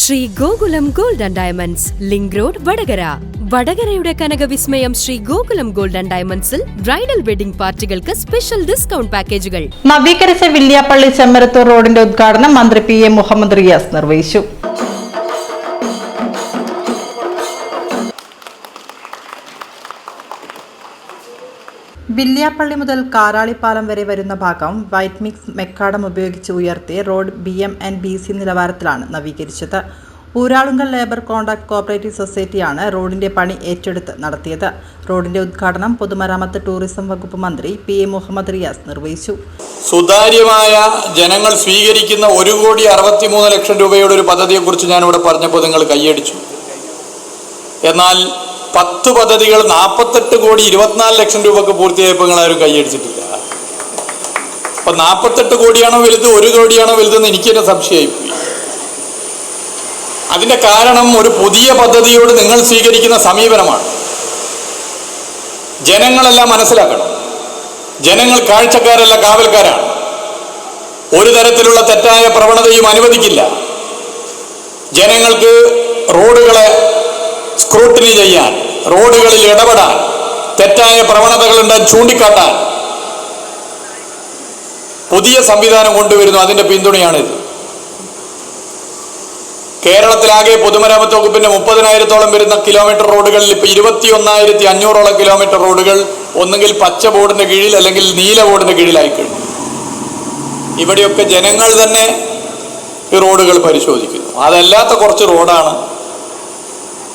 Shri Gokulam gold and diamonds link road Vadakara. വടകരയുടെ കനകവിസ്മയം Shri Gokulam gold and ഡയമണ്ട്സിൽ bridal wedding പാർട്ടികൾക്ക് special discount പാക്കേജുകൾ നവീകരിച്ച വില്യാപ്പള്ളി ചെമ്മരത്തൂർ റോഡിന്റെ ഉദ്ഘാടനം മന്ത്രി പി എ മുഹമ്മദ് റിയാസ് നിർവഹിച്ചു. വില്യാപ്പള്ളി മുതൽ കാരാളിപ്പാലം വരെ വരുന്ന ഭാഗം വൈറ്റ് മിക്സ് മെക്കാടം ഉപയോഗിച്ച് ഉയർത്തി road B M and B C നിലവാരത്തിലാണ് നവീകരിച്ചത്. ഊരാളുങ്കൽ ലേബർ കോൺട്രാക്ട് കോപ്പറേറ്റീവ് സൊസൈറ്റിയാണ് റോഡിന്റെ പണി ഏറ്റെടുത്ത് നടത്തിയത്. റോഡിന്റെ ഉദ്ഘാടനം പൊതുമരാമത്ത് ടൂറിസം വകുപ്പ് മന്ത്രി പി എ മുഹമ്മദ് റിയാസ് നിർവഹിച്ചു. സുതാര്യമായ ജനങ്ങൾ സ്വീകരിക്കുന്ന ഒരു കോടി അറുപത്തിമൂന്ന് ലക്ഷം രൂപയുടെ ഒരു പദ്ധതിയെക്കുറിച്ച് ഞാനിവിടെ പറഞ്ഞപ്പോൾ നിങ്ങൾ കൈയടിച്ചു. എന്നാൽ പത്ത് പദ്ധതികൾ നാൽപ്പത്തെട്ട് കോടി ഇരുപത്തിനാല് ലക്ഷം രൂപക്ക് പൂർത്തിയായപ്പോൾ നിങ്ങൾ ആരും കൈയടിച്ചിട്ടില്ല. അപ്പൊ നാൽപ്പത്തെട്ട് കോടിയാണോ വലുത് ഒരു കോടിയാണോ വലുതെന്ന് എനിക്ക് തന്നെ സംശയമായിപ്പോയി അതിന്റെ കാരണം ഒരു പുതിയ പദ്ധതിയോട് നിങ്ങൾ സ്വീകരിക്കുന്ന സമീപനമാണ്. ജനങ്ങളെല്ലാം മനസ്സിലാക്കണം. ജനങ്ങൾ കാഴ്ചക്കാരല്ല കാവൽക്കാരാണ്. ഒരു തരത്തിലുള്ള തെറ്റായ പ്രവണതയും അനുവദിക്കില്ല. ജനങ്ങൾക്ക് റോഡുകളെ സ്ക്രൂട്ടിനി ചെയ്യാൻ റോഡുകളിൽ ഇടപെടാൻ തെറ്റായ പ്രവണതകളുണ്ട് ചൂണ്ടിക്കാട്ടാൻ പുതിയ സംവിധാനം കൊണ്ടുവരുന്നു അതിന്റെ പിന്തുണയാണിത്. കേരളത്തിലാകെ പൊതുമരാമത്ത് വകുപ്പിന്റെ മുപ്പതിനായിരത്തോളം വരുന്ന കിലോമീറ്റർ റോഡുകളിൽ ഇപ്പൊ ഇരുപത്തി ഒന്നായിരത്തി അഞ്ഞൂറോളം കിലോമീറ്റർ റോഡുകൾ ഒന്നുകിൽ പച്ച ബോർഡിന്റെ കീഴിൽ അല്ലെങ്കിൽ നീല ബോർഡിന്റെ കീഴിലായി കഴിഞ്ഞു. ഇവിടെയൊക്കെ ജനങ്ങൾ തന്നെ ഈ റോഡുകൾ പരിശോധിക്കുന്നു. അതല്ലാത്ത കുറച്ച് റോഡാണ്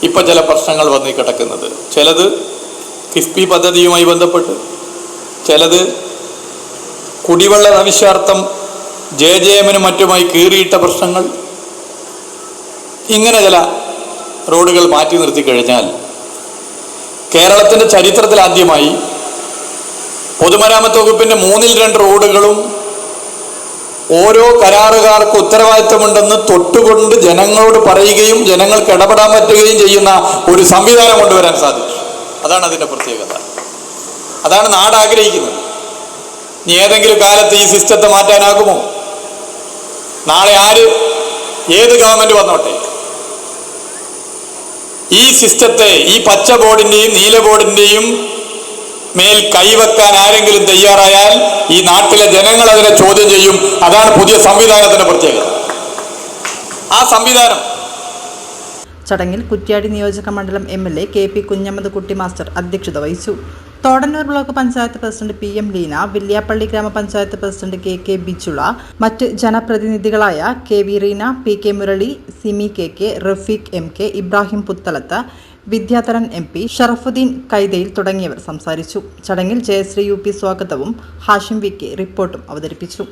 ഇപ്പൊ ചില പ്രശ്നങ്ങൾ വന്നി കിടക്കുന്നത്. ചിലത് കിഫ്ബി പദ്ധതിയുമായി ബന്ധപ്പെട്ട് ചിലത് കുടിവെള്ള ആവശ്യാർത്ഥം ജെ ജെ എമ്മിനും മറ്റുമായി കീറിയിട്ട പ്രശ്നങ്ങൾ. ഇങ്ങനെ ചില റോഡുകൾ മാറ്റി നിർത്തി കഴിഞ്ഞാൽ കേരളത്തിന്റെ ചരിത്രത്തിൽ ആദ്യമായി പൊതുമരാമത്ത് വകുപ്പിന്റെ മൂന്നിൽ രണ്ട് റോഡുകളും ഓരോ കരാറുകാർക്ക് ഉത്തരവാദിത്തമുണ്ടെന്ന് തൊട്ടുകൊണ്ട് ജനങ്ങളോട് പറയുകയും ജനങ്ങൾക്ക് ഇടപെടാൻ പറ്റുകയും ചെയ്യുന്ന ഒരു സംവിധാനം കൊണ്ടുവരാൻ സാധിച്ചു. അതാണ് അതിന്റെ പ്രത്യേകത. അതാണ് നാട് ആഗ്രഹിക്കുന്നത്. ഇനി ഏതെങ്കിലും കാലത്ത് ഈ സിസ്റ്റത്തെ മാറ്റാനാകുമോ? നാളെ ആര് ഏത് ഗവൺമെന്റ് വന്നോട്ടെ? ഈ സിസ്റ്റത്തെ ഈ പച്ച ബോർഡിന്റെയും നീല ബോർഡിന്റെയും മേൽ കൈവെക്കാൻ ആരെങ്കിലും തയ്യാറായാൽ ഈ നാട്ടിലെ ജനങ്ങൾ അതിനെ ചോദ്യം ചെയ്യും. അതാണ് പുതിയ സംവിധാനത്തിന്റെ പ്രത്യേകത. ആ സംവിധാനം ചടങ്ങിൽ കുറ്റ്യാടി നിയോജക മണ്ഡലം M L A K P Kunhammad Kutty master അധ്യക്ഷത വഹിച്ചു. Thodannur block panchayat president P M Leena Villiappally ഗ്രാമപഞ്ചായത്ത് പ്രസിഡന്റ് കെ കെ ബിച്ചുള മറ്റ് ജനപ്രതിനിധികളായ K V Reena P K Murali Simi K K Rafeeq M K Ibrahim Puthalath Vidyadharan M P Sharafudheen Kaithayil തുടങ്ങിയവർ സംസാരിച്ചു. ചടങ്ങിൽ Jayashree U P സ്വാഗതവും Hashim V K റിപ്പോർട്ടും അവതരിപ്പിച്ചു.